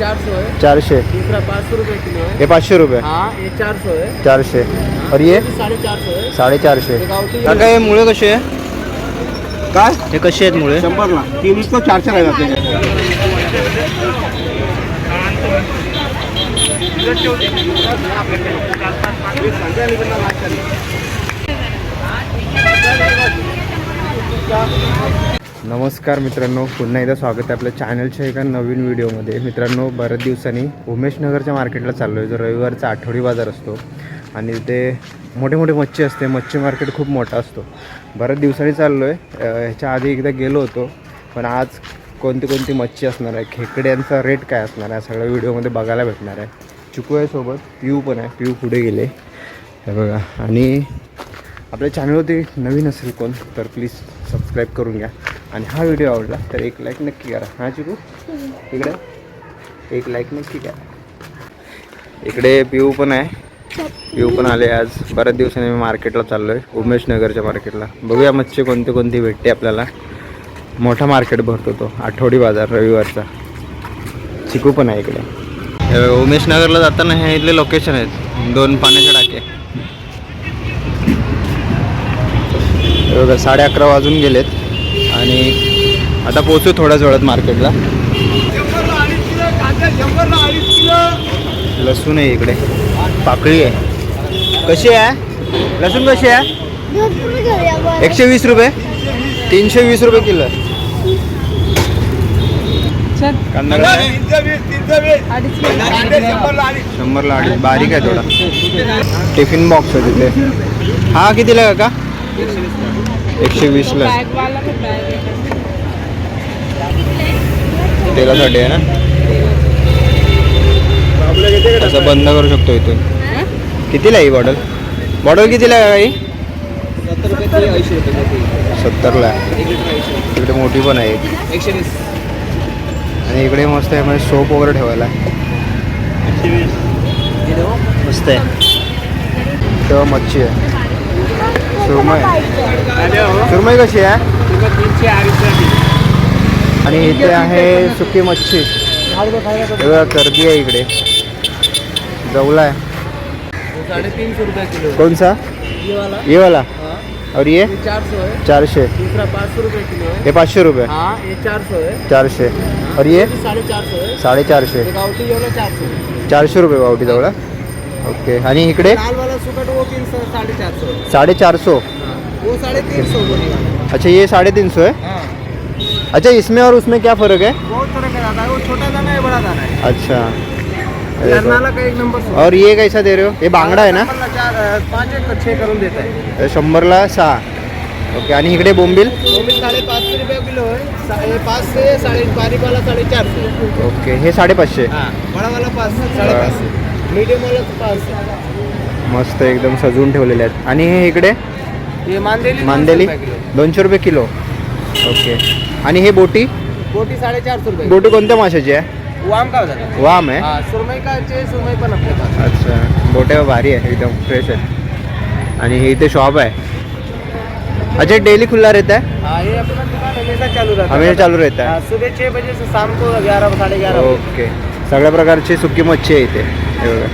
चार सौ है चारशे. दूसरा पाँच सौ रुपये किलो. है हे पाचशे रुपये. हाँ ये चार सौ है चारशे. और ये? साढ़े चार सौ है साडेचारशे आवटी काका हे मुळे कसे आहे? काय? हे कसे आहेत मुळे? शंभरला. तीन तो चारशे काय जाते नमस्कार मित्रांनो पुन्हा एकदा स्वागत आहे आपल्या चॅनलच्या एका नवीन व्हिडिओमध्ये मित्रांनो बऱ्याच दिवसांनी उमेशनगरच्या मार्केटला चाललो आहे जो रविवारचा आठवडी बाजार असतो आणि तिथे मोठे मोठे मच्छी असते. मच्छी मार्केट खूप मोठा असतो. बऱ्याच दिवसांनी चाललो आहे ह्याच्या आधी एकदा गेलो होतो पण आज कोणती कोणती मच्छी असणार आहे खेकड्यांचा रेट काय असणार आहे सगळ्या व्हिडिओमध्ये बघायला भेटणार आहे. चिकू आहे सोबत पिऊ पण आहे पिऊ पुढे गेले. हे बघा. आणि आपल्या चॅनलवरती नवीन असेल कोण तर प्लीज सबस्क्राईब करून घ्या. आणि हा व्हिडिओ आवडला तर एक लाईक नक्की करा. हां चिकू? इकडे? एक लाईक नक्की करा. इकडे पिऊ पण आहे. पिऊ पण आले आज. बऱ्याच दिवसांनी मी मार्केटला चाललो आहे उमेशनगरच्या मार्केटला बघूया मच्छी कोणती कोणती भेटते आपल्याला. मोठा मार्केट भरतो तो आठवडी बाजार रविवारचा. चिकू पण आहे इकडे. उमेशनगरला जाताना हे इथले लोकेशन आहेत. दोन पाण्याचे टाके बघा साडे अकरा वाजून गेलेत. आणि आता पोचू थोड्याच वेळात मार्केटला. लसूण आहे इकडे. पाकळी आहे. कशी आहे? लसूण कशी आहे? एकशे वीस रुपये. तीनशे वीस रुपये किलो आहे. कांदा शंभरला अडीच. बारीक आहे थोडा. टिफिन बॉक्स आहे तिथे. हा कितीला का एकशे वीसला आहे. तेलासाठी आहे ना? असं बंद करू शकतो इथून. कितीला ही बॉटल? बॉटल कितीला काही सत्तरला इकडे मोठी पण आहे आणि इकडे मस्त आहे म्हणजे सोप वगैरे ठेवायला. मस्त आहे. तेव्हा मच्छी आहे. सुरमई. सुरमई कशी आहे? तीनशे अडीचशे. आणि इथे मच्छी. एवढा गर्दी इकडे. जवला है कौन सा ये वाला और ये? चार सौ ये पाचशे रुपये चारशे और ये? चार चारशे. चारशे रुपये बावटी जवला ओके. आणि इकडे? साडे सौ अच्छा ये साढ़े तीन सौ है. अच्छा इसमें और उसमें क्या फ़र्क है? बहुत तरह का दाना है वो छोटा दाना है बड़ा दाना है। अच्छा। अरे का एक नंबर सौ और ये कैसा दे रहे हो? ये बांगडा आहे ना? नंबरला चार अ, पाच एक छः करून देत आहे हे शंभरला सहा ओके आणि इकडे बोंबील? कोमिल साढ़े पाँच सौ रुपये किलो है सा- ये पाँच से साढ़े बारीक वाला साढ़े चार सौ ओके हे साडेपाचशे? हाँ बड़ा वाला पाँच से साढ़े पाँच सौ मीडियम वाला तो पाँच सौ मस्त एकदम सजवून ठेवलेले आहेत. आणि हे इकडे? मांदेली मांदेली? दोनशे रुपये किलो. ओके. आणि हे बोटी? बोटी साढ़े चार सौ रुपये. बोटी कोणत्या माशाची आहे? वाम का होता वाम आहे? हाँ सुरमई का चाहिए सुरमई पण अपने पास अच्छा. बोट्या भारी आहे एकदम फ्रेश आहे आणि हे इथे शॉप आहे. अच्छा डेली खुला रहता है हाँ ये अपना दुकान हमेशा चालू रहता. है हमेशा चालू रहता. हाँ, है सुबह छः बजे से शाम को ग्यारह साढ़े ग्यारह बजे. ओके. सगळ्या प्रकारची सुकी मच्छी आहे इथे. हे बघा.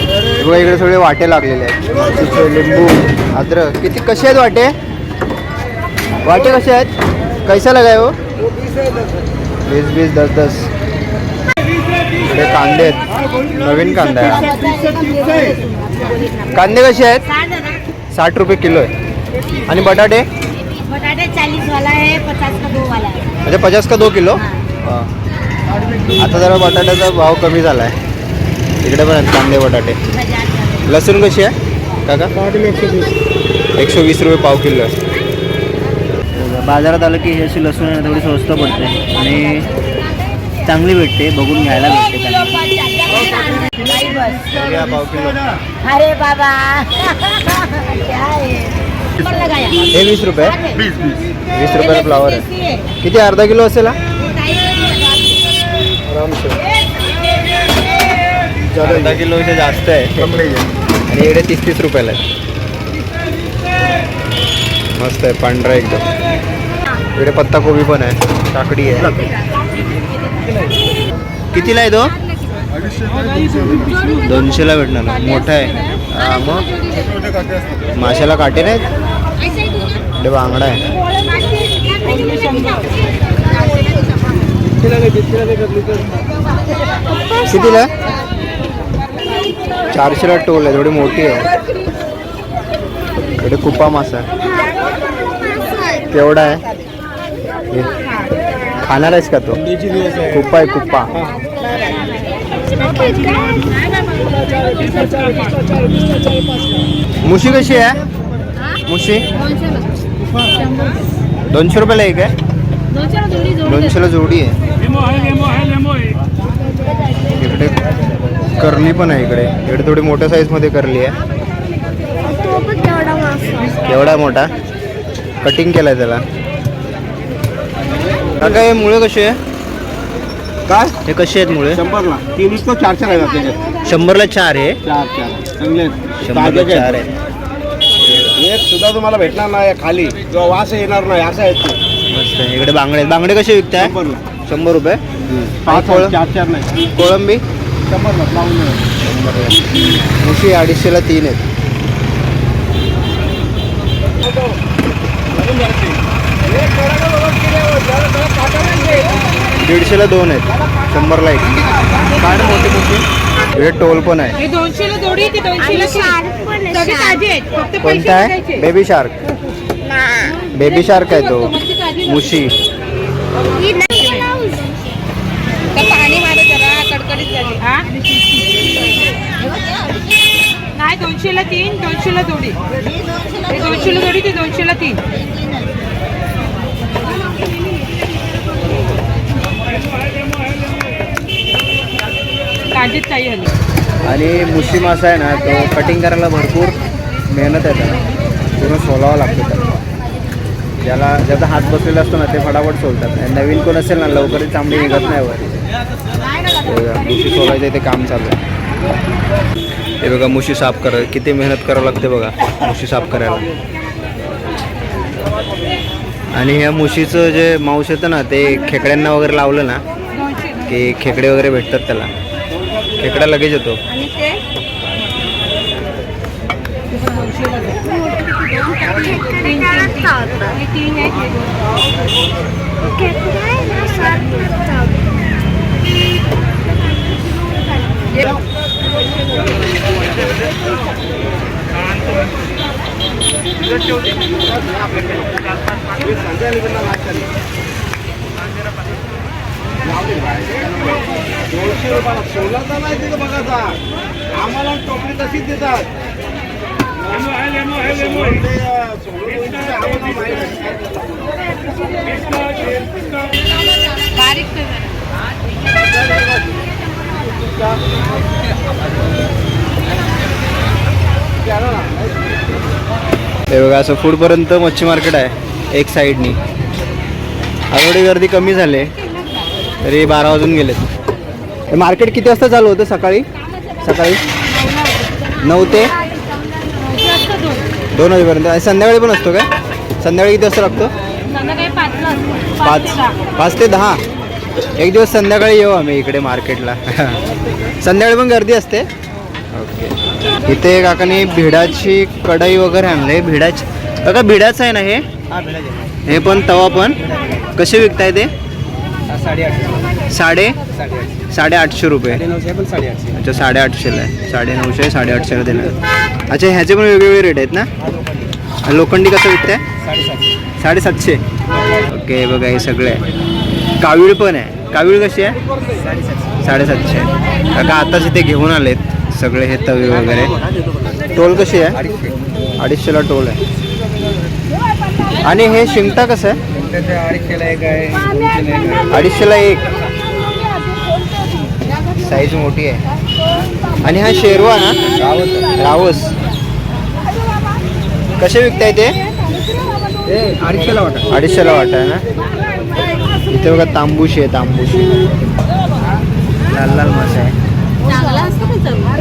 हे बघा इकडे सगळे वाटे लागलेले आहेत. लिंबू अद्रक. किती कसे आहेत वाटे? वाटे कसे आहेत? कैसा लगाय हो? वो बीस दस। वीस वीस दस दस. इकडे कांदे आहेत. नवीन कांदा आहे. कांदे कसे आहेत? साठ रुपये किलो आहे. आणि बटाटे? बटाटे चालीस वाला है पचास का दो वाला है अच्छा पचास का दो किलो? आता जरा बटाट्याचा भाव कमी झाला आहे इकडे पण आहेत कांदे बटाटे. लसूण कशी आहे? काका? एकशे वीस रुपये पाव किलो आहे. बाजारात आलं की ही अशी लसूण आहे ना थोडी स्वस्त पडते. आणि चांगली भेटते बघून घ्यायला भेटते किलो. अरे बाबा. क्या है नंबर लगाया वीस रुपये वीस रुपयाला फ्लावर आहे. किती अर्धा किलो असेल हा? अर्धा किलोच्या जास्त आहे. आणि इकडे तीस तीस रुपयाला आहे मस्त आहे पांढरा एकदम. इकडे पत्ताकोबी पण आहे. काकडी आहे. कितीला आहे तो? दोनशेला भेटणार. ना. मोठा आहे. हां मग? माशाला काटे नाहीत? इकडे बांगडा आहे. कितीला? चारशेला टोल आहे. थोडी मोठी आहे. इकडे कुपा मासा आहे. केवढा आहे? खाणार आहेस का तो? कुप्पा आहे कुप्पा. मुशी कशी आहे? मुशी? दोनशे रुपयाला एक आहे? दोनशेला जोडी आहे. इकडे करली पण आहे इकडे. इकडे थोडी मोठ्या साईजमध्ये करली आहे. एवढा मोठा? कटिंग केलाय त्याला. काका हे मुळे कसे आहे? काय? हे कसे आहेत मुळे? शंभरला. तीन तो चार चार आहेत शंभरला चार आहे? चार चार. चांगले आहेत. शंभरला चार आहेत. आहे एक सुद्धा तुम्हाला भेटणार नाही खाली. जो वास येणार नाही असं आहेत ते. मस्त आहे. इकडे बांगडे आहेत. बांगडे कसे विकताय? शंभरला शंभर रुपये? पाच फळं? चार चार नाही. कोळंबी? शंभरला लावून. मुशी अडीचशेला तीन आहेत. दीडशेला दोन आहेत. शंभरला एक. काय मोठी मुशी हे टोल पण आहे. हे दोनशेला जोडी ती. दोनशेला कोणता आहे. Baby shark. बेबी शार्क आहे? तो. मुशी हा? नाही दोनशेला तीन दोनशेला जोडी. हे दोनशेला जोडी ती दोनशेला तीन. आणि मुशी मासा आहे ना तो कटिंग करायला भरपूर मेहनत आहे त्याला. पूर्ण सोलावं लागतं त्याला. ज्याला ज्याचा हात बसलेला असतो ना ते फटाफट सोलतात. आणि नवीन कोण असेल ना लवकरच चांगली निघत नाही वर बघा, मुशी सोलायचं इथे काम चालू आहे. हे बघा मुशी साफ कर किती मेहनत करावं लागते बघा मुशी साफ करायला. आणि ह्या मुशीचं जे मांस येतं ना ते खेकड्यांना वगैरे लावलं ना की खेकडे वगैरे भेटतात त्याला. खेकडा लगेच येतो. दोनशे रुपयाला सोलाचा नाही तिथं बघाचा आम्हाला टोपली तशीच देतात बारीक हे बघा असं फूडपर्यंत मच्छी मार्केट आहे. एक साईडनी. थोडी गर्दी कमी झाली तरी बारा वाजून गेलेत. मार्केट किती वाजता चालू होतं सकाळी? सकाळी? नऊ ते? दोन वाजेपर्यंत. आणि संध्याकाळी पण असतो काय संध्याकाळी किती वाजता लागतो? पाच. पाच ते दहा. एक दिवस संध्याकाळी येऊ आम्ही इकडे मार्केटला. संध्याकाळी पण गर्दी असते. ओके. इथे काकाने भिडाची कढई वगैरे आणले. भिडाची काका भिडाचं आहे ना हे? हे पण तवा पण. कसे विकताय ते? साडे? साडे आठशे रुपये. अच्छा साडे आठशेला आहे साडे नऊशे साडे आठशेला देणार. अच्छा ह्याचे पण वेगवेगळे रेट आहेत ना? लोखंडी कसं विकताय? साडेसातशे. ओके बघा हे सगळे आहे. कावीळ पण आहे. कावीळ कशी आहे? साडेसातशे. काका आताच इथे घेऊन आलेत सगळे हे तवे वगैरे. टोल कशी आहे? अडीचशेला टोल आहे. आणि हे शिंगटा कसं आहे? अडीचशेला एक साईज मोठी आहे. आणि हा शेरवा ना? रावस. कसे विकताय ते? अडीचशेला वाटा. अडीचशेला वाटा आहे ना? इथे बघा तांबूशी आहे तांबूशी. लाल लाल मासा आहे.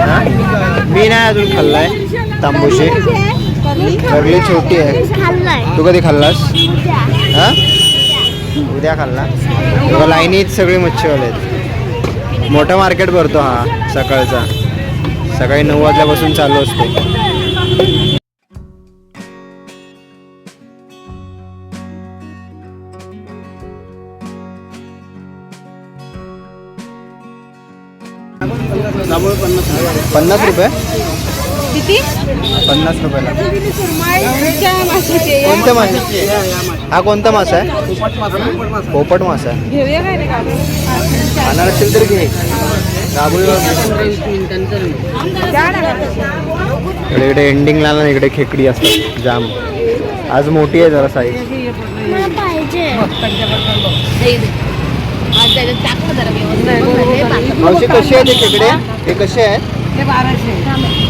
हा? मी नाही अजून खाल्लाय तांबूशी. करली. छोटी आहे. तू कधी खाल्लास? हा? उद्या खाल्ला बघा लाईनीत सगळे मच्छीवाले आहेत. मोठा मार्केट भरतो हा सकाळचा. सकाळी नऊ वाजल्यापासून चालू असतो. पन्नास रुपये? किती? पन्नास रुपयाला. माशाचे. कोणत्या मासा हा कोणता मासा आहे? पोपट मासा आहे. घेऊया काय रे खाणार असेल तर घे. इकडे इकडे एंडिंगला ना इकडे खेकडी असतात. जाम. आज मोठी आहे जरा साईज. मावशी कशी आहे ते खेकडे? हे कसे आहेत बाराशे.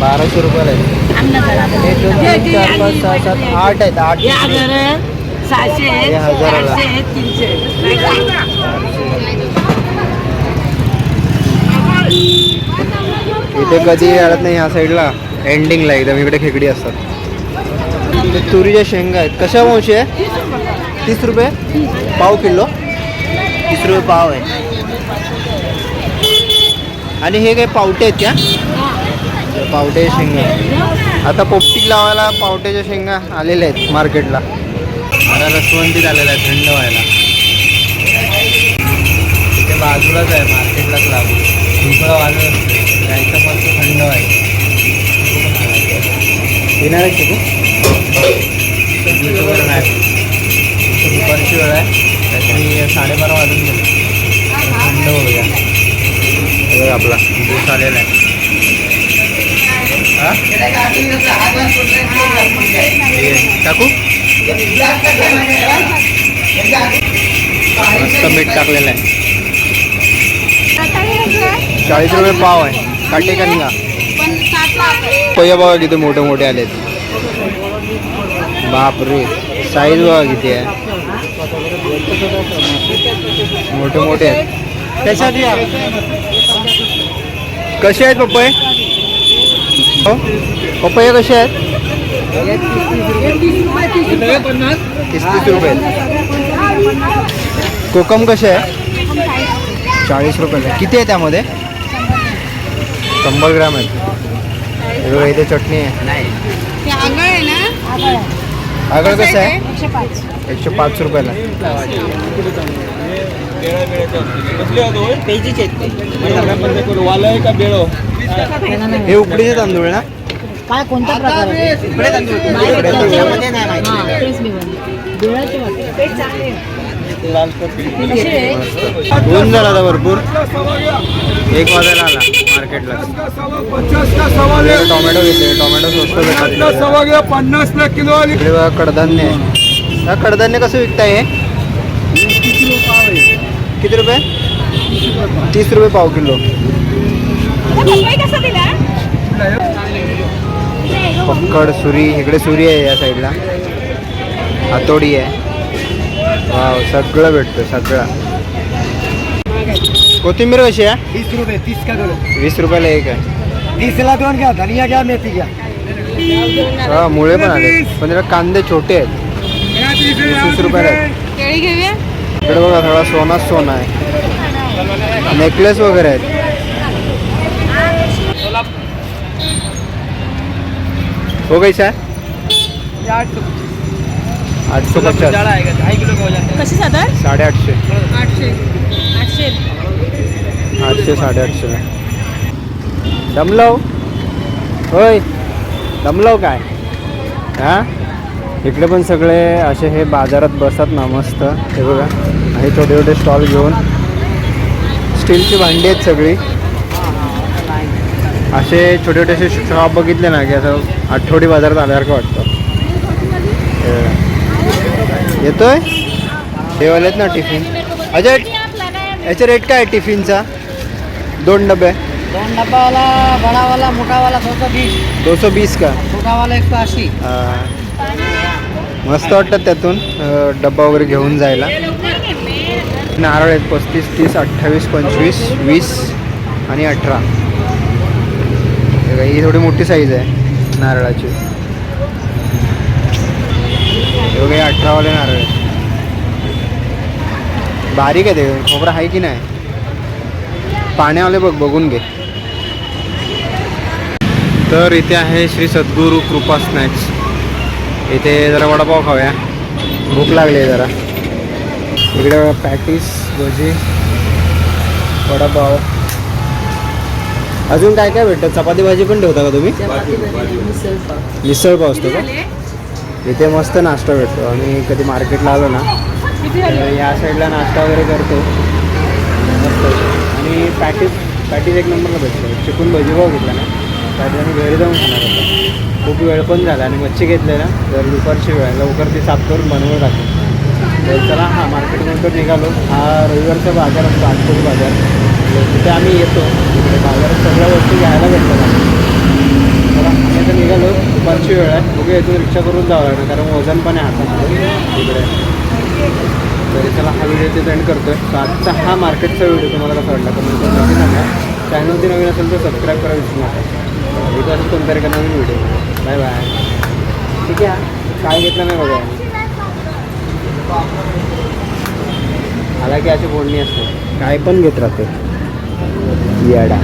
बाराशे रुपयाला आहे. चार पाच सहा सात आठ आहेत आठ सहाशे हे हजाराला. इथे कधी येत नाही ह्या साईडला. एंडिंगला एकदम इकडे खेकडी असतात. ते तुरीच्या शेंगा आहेत. कशा मावशी आहे? तीस रुपये? पाव किलो? तीस रुपये पाव आहे. आणि हे काय पावटे आहेत का? पावटे शेंगा. आता पोपटी लावायला पावट्याच्या शेंगा आलेल्या आहेत मार्केटला. मला रसवंतीत आलेला आहे थंड व्हायला. तिथे बाजूलाच आहे मार्केटलाच लागून. भुरकळा वाजत असते जायचं मस्त थंड व्हायचं येणार आहे तू बरं नाही. दुपारची वेळ आहे. काहीतरी साडेबारा वाजून गेले. थंड होऊया. आपला दिवस आलेला आहे. टाकू? मस्त मीठ टाकलेलं आहे. चाळीस रुपये पाव आहे. काटे का निघा? पह्या बघा किती मोठे मोठे आलेत. बापरे साईज बघा किती आहे. मोठे मोठे आहेत. कसे आहेत पपई हो? पपया कसे आहेत तीस तीस रुपये. कोकम कसे आहे? चाळीस रुपये. किती आहे त्यामध्ये? शंभर ग्राम आहेत हे बघा, इथे चटणी आहे. आगळ आहे एकशे पाच रुपयाला हे उकडीचे तांदूळ ना? काय कोणता प्रकार आहे? उकडे तांदूळ त्याच्यामध्ये नाही माहिती. हा, तेच मी म्हणते. बिळाचे वाटते. कसे आहे? ऊन झाला आता भरपूर. एक वाजायला आला मार्केटला. टोमॅटो घेतले. टोमॅटो स्वस्त पन्नास किलो कडधान्य. हा कडधान्य कसं विकताय हे? किती रुपये? तीस रुपये पाव किलो. पक्कड सुरी इकडे सुरी आहे या साईडला हातोडी आहे. वाव सगळं भेटतं सगळं. कोथिंबीर कशी आहे? तीस रुपये तीस का किलो? वीस रुपयाला एक आहे. तीसला दोन घ्या धनिया घ्या मेथी घ्या. हा मुळे पण आले पण त्याला कांदे छोटे आहेत. वीस रुपयाला केळी घेऊया? इकडे बघा थोडा सोनाच सोना आहे. नेकलेस वगैरे आहेत. हो कैसा आहे आठशे पचास. कशी साधारण साडेआठशे. आठशे. आठशे. आठशे साडेआठशेला दमलव? होय. दमलव काय? हा? इकडे पण सगळे असे हे बाजारात बसतात ना मस्त. हे बघा. हे छोटे छोटे स्टॉल घेऊन. स्टीलची भांडी आहेत सगळी. असे छोटे छोटे असे शॉप बघितले ना की असं आठवडी बाजारात आल्यासारखं वाटतं. येतोय? हे आहेत ना टिफिन? अजय याचा रेट काय आहे टिफिनचा? दोन डबे? दोन डब्बावाला बडावाला मोठावाला दो सौ बीस दो सौ बीस का? छोटावाला एक सौ अस्सी. हा. मस्त वाटतात त्यातून डबा डब्बा वगैरे घेऊन जायला. नारळ आहेत पस्तीस तीस अठ्ठावीस पंचवीस वीस आणि अठरा. ही थोडी मोठी साईज आहे नारळाची. हे अठरावाले नारळ आहेत. बारीक आहे ते खोबरं आहे की नाही? पाण्यावाले बघ बघून घे. तर इथे आहे श्री सद्गुरू कृपा स्नॅक्स इथे जरा वडापाव खाऊया. भूक लागली आहे जरा. इकडे पॅटीस भजी वडापाव. अजून काय काय भेटतं? चपाती भाजी पण ठेवता का तुम्ही? मिसळ पाव. असतो का? इथे मस्त नाश्ता भेटतो. आणि कधी मार्केटला आलो ना या साईडला नाश्ता वगैरे करतो. मस्त. आणि पॅटीस पॅटीस एक नंबरला भेटतो. चिकून भजी पाव घेतला ना. पॅटीस आम्ही घरी जाऊन खाणार होता. खूप वेळ पण झाला आणि मच्छी घेतले ना तर दुपारची वेळ. आहे. लवकर ती साफ करून बनवून टाकतो तर चला हा मार्केटनंतर निघालो. हा रविवारचा बाजार असतो आजपूर बाजार. तिथे आम्ही येतो. तिकडे बाजारात सगळ्या वस्तू घ्यायला भेटतात चला आम्ही आता निघालो. दुपारची वेळ आहे. बघूया इथून रिक्षा करून जावं लागणार कारण वजन पण आहे हातामध्ये. तिकडे. तरी चला हा व्हिडिओ ते करतो आहे तर आजचा हा मार्केटचा व्हिडिओ तुम्हाला कसा वाटला कमेंट करून नक्की सांगा. चॅनलवरती नवीन असेल तर सबस्क्राईब करा विसरू नका. इथं असं कोणतरी एका नवीन व्हिडिओ बाय बाय ठीक आहे. काय घेतलं नाही बघा. आला की अशी फोडणी असते. काय पण घेत राहते. येडा.